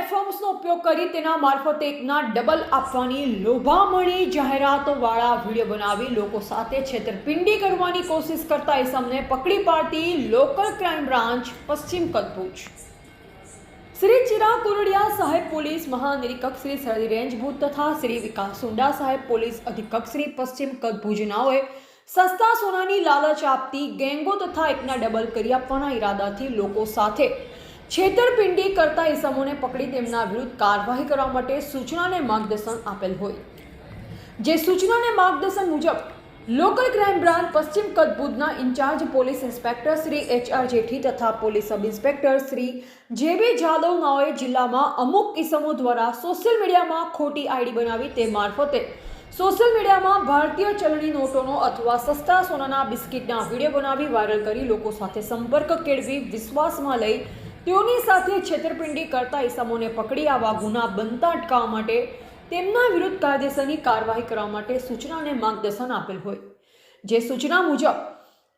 પ્લેટફોર્મ્સનો ઉપયોગ કરી તેના મારફતે એકના ડબલ આપવાની લોભામણી જાહેરાતોવાળા વીડિયો બનાવી લોકો સાથે છેતરપિંડી કરવાની કોશિશ કરતા ઇસમને પકડી પાડતી લોકલ ક્રાઇમ બ્રાન્ચ પશ્ચિમ કચ્છ શ્રી ચિરાગ કુરડિયા સાહેબ પોલીસ મહાનિરીક્ષક શ્રી સરહદી રેન્જ ભૂત તથા શ્રી વિકાસ સુંડા સાહેબ પોલીસ અધિક્ષક શ્રી પશ્ચિમ કદભુજનાઓએ સસ્તા સોનાની લાલચ આપતી ગેંગો તથા એકના ડબલ કરી આપવાના ઈરાદાથી લોકો સાથે છેતરપિંડી કરતા ઇસમોને પકડી તેમના વિરુદ્ધ કાર્યવાહી કરવા માટે સૂચનાને માર્ગદર્શન આપેલ હોય. જે સૂચનાને માર્ગદર્શન મુજબ, લોકલ ક્રાઇમ બ્રાન્ચ પશ્ચિમ Kutch in-charge police inspector Shri H R Jethi તથા પોલીસ સબ ઇન્સ્પેક્ટર શ્રી જે બી જાદવ નાઓએ જિલ્લામાં અમુક ઇસમો દ્વારા સોશિયલ મીડિયામાં ખોટી આઈડી બનાવી તે મારફતે સોશિયલ મીડિયામાં ભારતીય ચલણી નોટોનો અથવા સસ્તા સોનાના બિસ્કિટના વીડિયો બનાવી વાયરલ કરી લોકો સાથે સંપર્ક કેળવી વિશ્વાસમાં લઈ તેઓની સાથે છેતરપિંડી કરતા ઇસમોને પકડી આવા ગુના બનતા અટકાવવા માટે તેમના વિરુદ્ધ કાયદેસરની કાર્યવાહી કરવા માટે સૂચના અને માર્ગદર્શન આપેલ હોય. જે સૂચના મુજબ,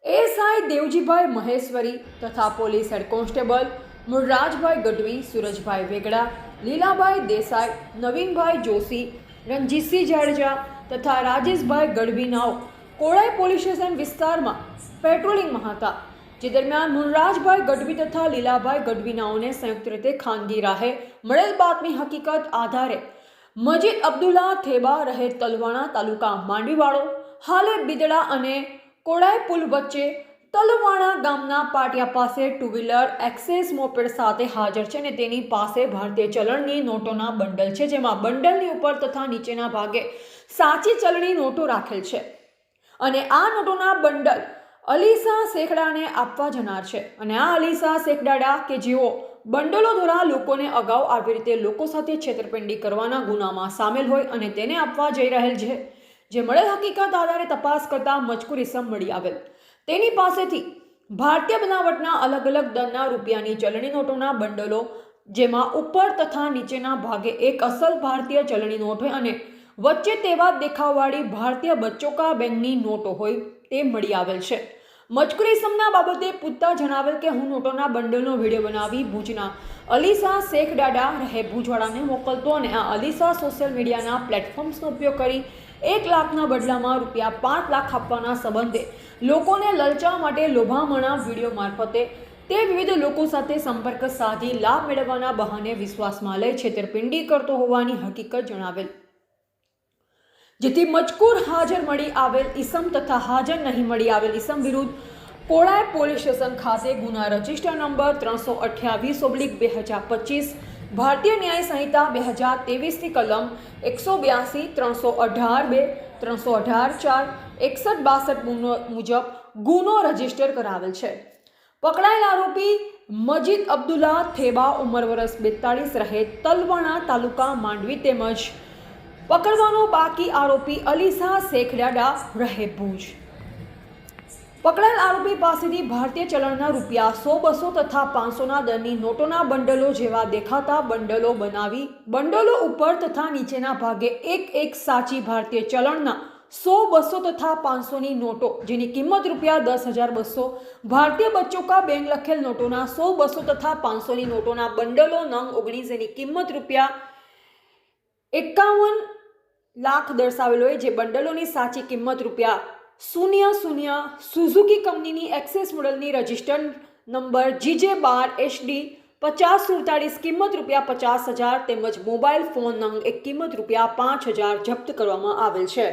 એસઆઈ દેવજીભાઈ મહેશ્વરી તથા police head constable Murrajbhai Gadhvi, Surajbhai Vegda, Lilabhai Desai, Navinbhai Joshi, Ranjitsinh Jadeja તથા રાજેશભાઈ ગઢવીનાઓ કોળાઈ પોલીસ સ્ટેશન વિસ્તારમાં પેટ્રોલિંગમાં હતા. જે દરમિયાન મુનરાજભાઈ ગઢવી તથા લીલાભાઈ ગઢવીનાઓને સંયુક્ત રીતે ખાનગી રાહે મળેલ બાતમી હકીકત આધારે મજીદ અબ્દુલ્લા થેબા રહે તલવાણા તાલુકા માંડીવાળો હાલે બિદડા અને કોડાઈ પુલ વચ્ચે તલવાણા ગામના પાટિયા પાસે ટુ વ્હીલર એક્સેસ મોપેડ સાથે હાજર છે અને તેની પાસે ભારતીય ચલણની નોટોના બંડલ છે, જેમાં બંડલની ઉપર તથા નીચેના ભાગે સાચી ચલણી નોટો રાખેલ છે. અને આ નોટોના બંડલ અલીસા શેખડાને આપવા જનાર છે. અને આ અલીસા શેખડાડા કે જેઓ બંડલો દ્વારા લોકોને અગાઉ આવી રીતે લોકો સાથે છેતરપિંડી કરવાના ગુનામાં સામેલ હોય અને તેને આપવા જઈ રહેલ છે, જે મળેલ હકીકત આધારે તપાસ કરતા મજકૂર ઇસમ મળી આવેલ. તેની પાસેથી ભારતીય બનાવટના અલગ અલગ દરના રૂપિયાની ચલણી નોટોના બંડલો, જેમાં ઉપર તથા નીચેના ભાગે એક અસલ ભારતીય ચલણી નોટ હોય અને વચ્ચે તેવા દેખાવવાળી ભારતીય બચ્ચોકા બેંકની નોટો હોય તે મળી આવેલ છે. મજકુરી સમના બાબતે પૂછતા જણાવેલ કે હું નોટોના બંડલનો વીડિયો બનાવી ભુજના અલીસા શેખ ડાડા રહે ભુજવાડાને મોકલતો અને આ અલીસા સોશિયલ મીડિયાના પ્લેટફોર્મ્સનો ઉપયોગ કરી એક લાખના બદલામાં રૂપિયા પાંચ લાખ આપવાના સંબંધે લોકોને લલચા માટે લોભામણા વીડિયો મારફતે તે વિવિધ લોકો સાથે સંપર્ક સાધી લાભ મેળવવાના બહાને વિશ્વાસમાં લઈ છેતરપિંડી કરતો હોવાની હકીકત જણાવેલ. જેથી મજકૂર હાજર મળી આવેલ ઈસમ તથા હાજર નહીં મળી આવેલ ઈસમ વિરુદ્ધ કોળાય પોલીસ સ્ટેશન ખાતે ગુના રજિસ્ટર નંબર ત્રણસો અઠ્યાવીસ ઓબ્લિક બે હજાર પચીસ, ભારતીય ન્યાય સંહિતા બે હજાર તેવીસની કલમ એકસો બ્યાસી, ત્રણસો અઢાર બે, ત્રણસો અઢાર ચાર, એકસઠ બાસઠ મુજબ ગુનો રજિસ્ટર કરાવેલ છે. પકડાયેલ આરોપી મજીદ અબ્દુલ્લા થેબા ઉંમર વર્ષ બેતાળીસ રહે તલવણા તાલુકા માંડવી તેમજ પકડવાનો બાકી આરોપી અલીસા શેખડાડા રહે ભુજ. પકડાયેલ આરોપી પાસેથી ભારતીય ચલણના રૂપિયા સો, બસો તથા પાંચસોના દરની નોટોના બંડલો જેવા દેખાતા બંડલો બનાવી બંડલો ઉપર તથા નીચેના ભાગે એક એક સાચી ભારતીય ચલણના સો, બસો તથા પાંચસોની નોટો, જેની કિંમત રૂપિયા દસ હજાર બસો, ભારતીય બચ્ચોકા બેંક લખેલ નોટોના સો, બસો તથા પાંચસોની નોટોના બંડલો નંગ ઓગણીસ, જેની કિંમત રૂપિયા એકાવન લાખ દર્શાવેલો હોય જે બંડલોની સાચી કિંમત રૂપિયા શૂન્ય શૂન્ય સુઝુકી કંપનીની એક્સેસ મોડલની રજિસ્ટર્ડ નંબર જીજે બાર એચડી પચાસ સુડતાળીસ કિંમત રૂપિયા પચાસ હજાર તેમજ મોબાઈલ ફોન નંગ એક કિંમત રૂપિયા પાંચ હજાર જપ્ત કરવામાં આવેલ છે.